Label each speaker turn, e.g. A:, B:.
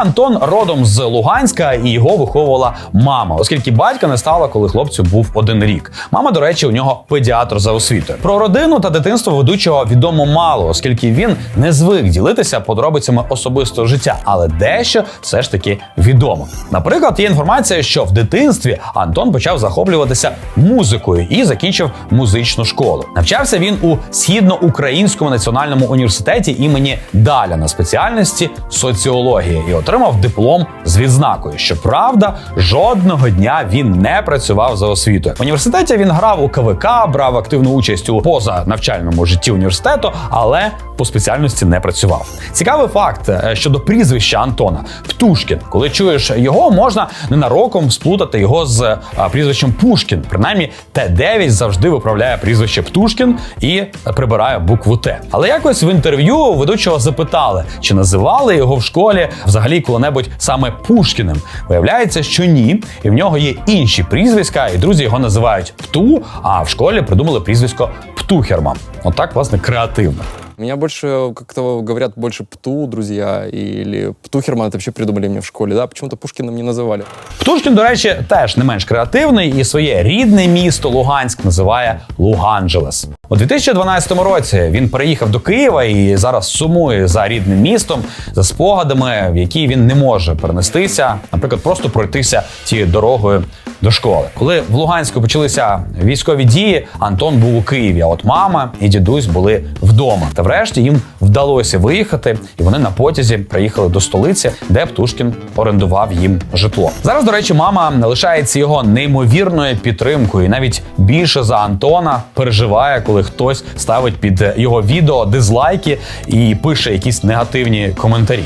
A: Антон родом з Луганська і його виховувала мама, оскільки батька не стало, коли хлопцю був один рік. Мама, до речі, у нього педіатр за освітою. Про родину та дитинство ведучого відомо мало, оскільки він не звик ділитися подробицями особистого життя, але дещо все ж таки відомо. Наприклад, є інформація, що в дитинстві Антон почав захоплюватися музикою і закінчив музичну школу. Навчався він у східноукраїнському національному університеті імені Даля на спеціальності соціологія і отримав диплом з відзнакою. Щоправда, жодного дня він не працював за освітою. В університеті він грав у КВК, брав активну участь у позанавчальному житті університету, але по спеціальності не працював. Цікавий факт е, щодо прізвища Антона Птушкін. Коли чуєш його, можна ненароком сплутати його з е, прізвищем Пушкін. Принаймні, Т9 завжди виправляє прізвище Птушкін і прибирає букву Т. Але якось в інтерв'ю ведучого запитали, чи називали його в школі взагалі коли-небудь саме Пушкіним. Виявляється, що ні, і в нього є інші прізвиська, і друзі його називають Пту. А в школі придумали прізвисько Птухерма. Отак, власне, креативно.
B: Меня больше как-то говорят больше Пту, друзья, или Птухерман, это вообще придумали мне в школе, да, почему-то Пушкиным не называли.
A: Птушкін, до речі, теж не менш креативний і своє рідне місто Луганськ називає Луганджелес. У 2012 році він переїхав до Києва і зараз сумує за рідним містом, за спогадами, в які він не може перенестися, наприклад, просто пройтися тією дорогою до школи. Коли в Луганську почалися військові дії, Антон був у Києві. А от мама і дідусь були вдома. Та врешті їм вдалося виїхати, і вони на потязі приїхали до столиці, де Птушкін орендував їм житло. Зараз, до речі, мама лишається його неймовірною підтримкою, і навіть більше за Антона переживає, коли хтось ставить під його відео дизлайки і пише якісь негативні коментарі.